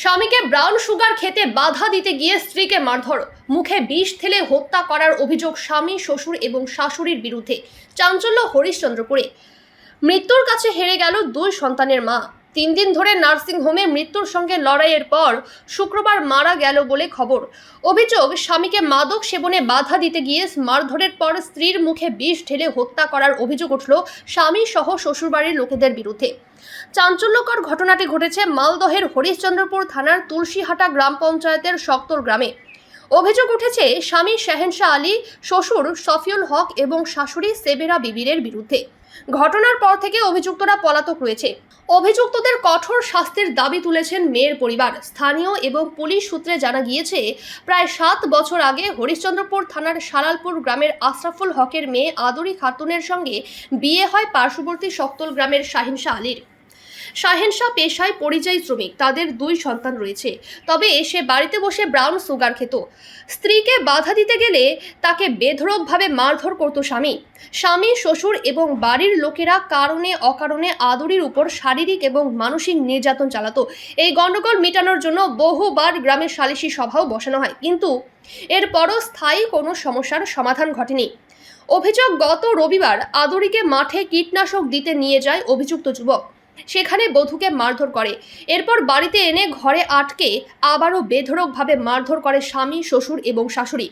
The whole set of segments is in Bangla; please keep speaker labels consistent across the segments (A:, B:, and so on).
A: স্বামীকে ব্রাউন সুগার খেতে বাধা দিতে গিয়ে স্ত্রীকে মারধর। মুখে বিষ ঠেলে হত্যা করার অভিযোগ স্বামী, শ্বশুর এবং শাশুড়ির বিরুদ্ধে। চাঞ্চল্য হরিশ্চন্দ্রপুরে মৃত্যুর কাছে হেরে গেল দুই সন্তানের মা। তিন দিন ধরে নার্সিং হোমে মৃত্যুর সঙ্গে লড়াইয়ের পর শুক্রবার মারা গেল বলে খবর। অভিযোগ, স্বামীকে মাদক সেবনে বাধা দিতে গিয়ে মারধরের পর স্ত্রীর মুখে বিষ ঢেলে হত্যা করার অভিযোগ উঠল স্বামী সহ শ্বশুরবাড়ির লোকেদের বিরুদ্ধে। চাঞ্চল্যকর ঘটনাটি ঘটেছে মালদহের হরিশ্চন্দ্রপুর থানার তুলসীহাটা গ্রাম পঞ্চায়েতের শক্তর গ্রামে। অভিযোগ উঠেছে, স্বামী শাহেনশাহ আলী, শ্বশুর সফিউল হক এবং শাশুড়ি সেবেরা বিবিরের বিরুদ্ধে। ঘটনার পর থেকে অভিযুক্তরা পলাতক রয়েছে। অভিযুক্তদের কঠোর শাস্তির দাবি তুলেছেন মেয়ের পরিবার। স্থানীয় এবং পুলিশ সূত্রে জানা গিয়েছে, প্রায় সাত বছর আগে হরিশ্চন্দ্রপুর থানার সালালপুর গ্রামের আশরাফুল হকের মেয়ে আদরি খাতুনের সঙ্গে বিয়ে হয় পার্শ্ববর্তী শক্তল গ্রামের শাহিনশাহ আলীর। শাহেনশাহ পেশায় পরিযায়ী শ্রমিক, তাদের দুই সন্তান রয়েছে। তবে সে বাড়িতে বসে ব্রাউন সুগার খেত। স্ত্রীকে বাধা দিতে গেলে তাকে বেধড়কভাবে মারধর করত স্বামী। স্বামী, শ্বশুর এবং বাড়ির লোকেরা কারণে অকারণে আদরির উপর শারীরিক এবং মানসিক নির্যাতন চালাতো। এই গণ্ডগোল মেটানোর জন্য বহুবার গ্রামের সালিশি সভাও বসানো হয়। কিন্তু এরপরও স্থায়ী কোনো সমস্যার সমাধান ঘটেনি। অভিযোগ, গত রবিবার আদরিকে মাঠে কীটনাশক দিতে নিয়ে যায় অভিযুক্ত যুবক। সেখানে বধূকে মারধর করে। এরপর বাড়িতে এনে ঘরে আটকে আবারও বেধড়কভাবে মারধর করে স্বামী, শ্বশুর এবং শাশুড়ি।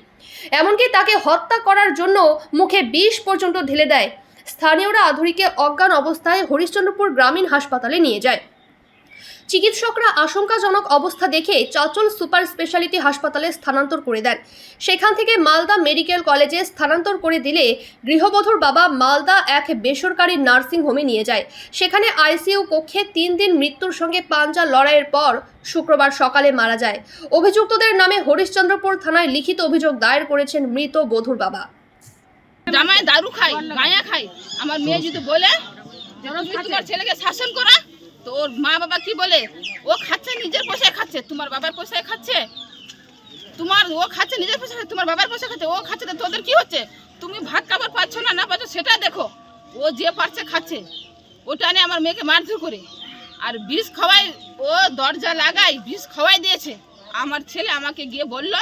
A: এমনকি তাকে হত্যা করার জন্য মুখে বিষ পর্যন্ত ঢেলে দেয়। স্থানীয়রা আধুরিকে অজ্ঞান অবস্থায় হরিশ্চন্দ্রপুর গ্রামীণ হাসপাতালে নিয়ে যায়। চিকিৎসকরা আশঙ্কাজনক অবস্থা দেখে চাচল সুপার স্পেশালিটি হাসপাতালে স্থানান্তর করে দেন। সেখান থেকে মালদা মেডিকেল কলেজে স্থানান্তর করে দিলে গৃহবধূর বাবা মালদা এক বেসরকারি নার্সিং হোমে নিয়ে যায়। সেখানে আইসিইউ কক্ষে তিন দিন মৃত্যুর সঙ্গে পাঞ্জা লড়াইয়ের পর শুক্রবার সকালে মারা যায়। অভিযুক্তদের নামে হরিশ্চন্দ্রপুর থানায় লিখিত অভিযোগ দায়ের করেছেন মৃত বধূর বাবা।
B: জামাই দারু খাই গাঁয়া খাই আমার মেয়ে যদি বলে তুমি তোমার ছেলেকে শাসন করা তো ওর মা বাবা কি বলে? ও খাচ্ছে নিজের পয়সায় খাচ্ছে। তোমার বাবার পয়সায় খাচ্ছে? তোমার ও খাচ্ছে নিজের পয়সায় খাচ্ছে, তোমার বাবার পয়সা খাচ্ছে ও খাচ্ছে তো তোদের কি হচ্ছে? তুমি ভাত খাবার পাচ্ছ না না পাচ্ছ সেটা দেখো। ও যে পারছে খাচ্ছে। ওটা নিয়ে আমার মেয়েকে মারধর করে। আর বিষ খাওয়াই ও দরজা লাগাই বিষ খাওয়াই দিয়েছে। আমার ছেলে আমাকে গিয়ে বলল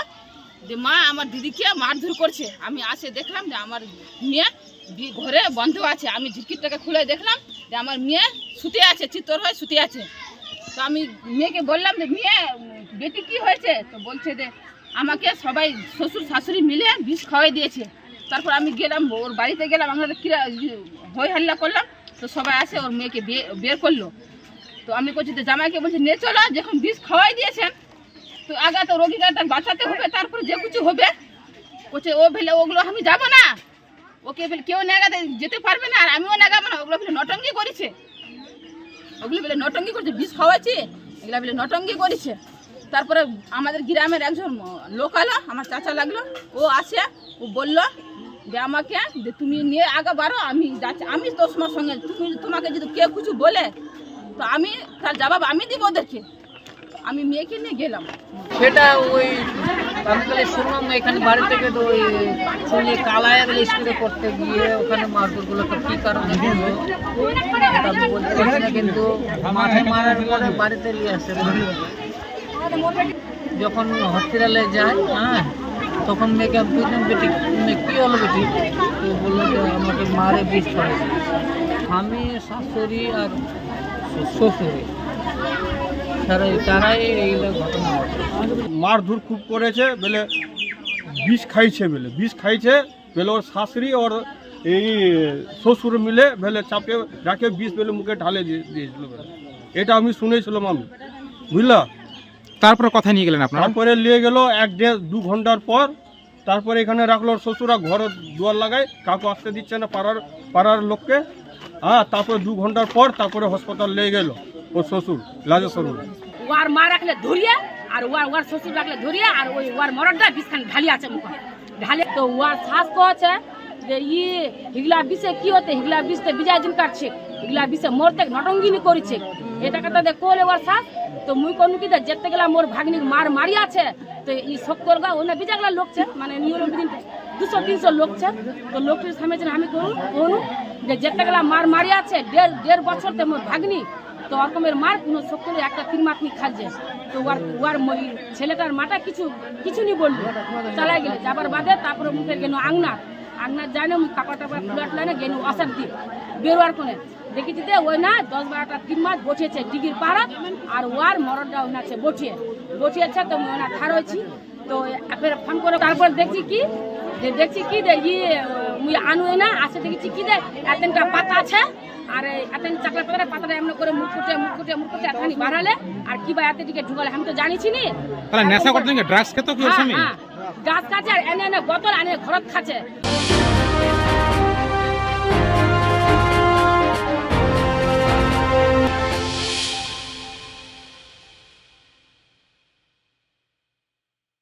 B: যে মা আমার দিদিকে মারধর করছে। আমি আসে দেখলাম যে আমার মেয়ে ঘরে বন্ধ আছে। আমি ঝিরকিরটাকে খুলে দেখলাম যে আমার মেয়ে শুতে আছে, চিত্তর হয়ে শুতে আছে। তো আমি মেয়েকে বললাম যে, মেয়ে, বেটি কি হয়েছে? তো বলছে যে, আমাকে সবাই শ্বশুর শাশুড়ি মিলে বিষ খাওয়াই দিয়েছে। তারপর আমি গেলাম, ওর বাড়িতে গেলাম, আমরা কিরা হই হাল্লা করলাম। তো সবাই আসে, ওর মেয়েকে বের করল। তো আমি বলছি যে, জামাইকে বলছি, নে চলো, যখন বিষ খাওয়াই দিয়েছেন, তো আগে তো রোগীটা বাঁচাতে হবে, তারপর যে কিছু হবে। বলছে, ও ভেলে ওগুলো আমি যাব না। ওকে ফেলে কেউ নেগাতে যেতে পারবে না, আর আমিও নেগাবো না ওগুলো ফেলে নটঙ্গি করেছে। ওগুলো ফেলে নটঙ্গি করেছে, বিষ খাওয়াইছে এগুলো ফেলে নটঙ্গি করেছে। তারপরে আমাদের গ্রামের একজন লোক আলো, আমার চাচা লাগল, ও আসে, ও বলল যে আমাকে, যে তুমি নিয়ে আগে বারো আমি যাচ্ছি। আমি তোমার সঙ্গে, তুমি তোমাকে যদি কেউ কিছু বলে, তো আমি তার জবাব আমি দিব ওদেরকে। আমি মেয়েকে নিয়ে গেলাম।
C: সেটা ওই আমি তাহলে শুনলাম এখানে বাড়ি থেকে তো ওই শুনি স্কুলে করতে গিয়ে ওখানে মারধরগুলো তো কী কারণে হলো? আমি বলতে কিন্তু মাঠে মারার পরে বাড়িতে নিয়ে আসে। যখন হসপিটালে যায় হ্যাঁ তখন মেয়েকে বুঝলাম বেটি কী হলো বেটি? তো বলল যে, আমাকে মারে বিষ করে আমি শাশুড়ি আর শ্বশুরি। তারা তারাই এইগুলো ঘটনা
D: মারধর খুব করেছে বলে বিষ খাইছে বলে। বিষ খাইছে বলে ওর শাশুড়ি ওর এই শ্বশুর মিলে বলে চাপে রাখে বিষ বেলে মুখে ঢালে দিয়ে দিয়েছিল এটা আমি শুনেছিলাম আমি। বুঝলা?
E: তারপরে কথা নিয়ে গেলেন আপনারা?
D: তারপরে নিয়ে গেল এক দেড় দু ঘণ্টার পর তারপরে এখানে রাখল ওর শ্বশুরা ঘর দুয়ার লাগায়। কাউকে আসতে দিচ্ছে না পাড়ার পাড়ার লোককে। হ্যাঁ তারপরে দু ঘণ্টার পর তারপরে হাসপাতাল নিয়ে গেল ওর শ্বশুর লাজেশ্বর
F: ওয়ার মা রাখলে ধরিয়ে, আর ওয়ার ওয়ার শ্বশুর রাখলে ধরিয়ে, আর ওই ওয়ার মরদটা বিষখান ঢালি আছে মুখ। ঢালে তো ওয়ার শ্বাস কছে যে ই হিগলা বিষে কি হতে? হিগলা বিষতে বিজয় দিন কাটছে। হিগলা বিষে মরতে নটঙ্গিনী করেছে। এটা কথা দেখ কোলে ওয়ার শ্বাস তো মুই কোন কি যেতে গেলা মোর ভাগ্নির মার মারি আছে, তো ই শক্তর গা ওনা বিজাগলা লোক ছে মানে নিয়র দিন দুশো, তিনশো লোক ছে। তো লোকটির সামনে আমি করুন কোন যে যেতে গেলা মার মারি আছে, দেড় দেড় বছর তে মোর ভাগ্নি তো ওরকমের মার কোনো শক্তি একটা তিন মাতনি খালছে তো ওর ওর ছেলেটার মাটা কিছু কিছু নি বলল চালাই গেলে, যাবার বাদে তারপরে মুখের গেল আংনার আংনার যায় না মুখ কাপড় টাপড় তুলে আটলে না গেল অশান্তি। বেরোয়ার কোনে দেখেছি যে ওই না দশ বারোটা তিন মাস বসিয়েছে ডিগির পাড়া আর ওয়ার মরণটা ওই আছে বসিয়ে বসিয়েছে তো ওই না ঠার হয়েছি। তো ফোন করে তারপর দেখছি কি যে দেখছি কি দে ই মুই আনু না আসে দেখছি কি দে এতটা পাতা আছে আর এতন চাকলা পাতা পাতাটা এমন করে মুখ ফুটে মুখ ফুটে মুখ ফুটে এতখানি বাড়ালে আর কি বা এত দিকে ঢুকালে আমি তো জানিছি নি।
E: তাহলে নেশা করতে ড্রাগস খেতো কি ওর
F: হ্যাঁ হ্যাঁ গাছ কাছে আর এনে এনে বোতল আনে ঘরত খাচ্ছে।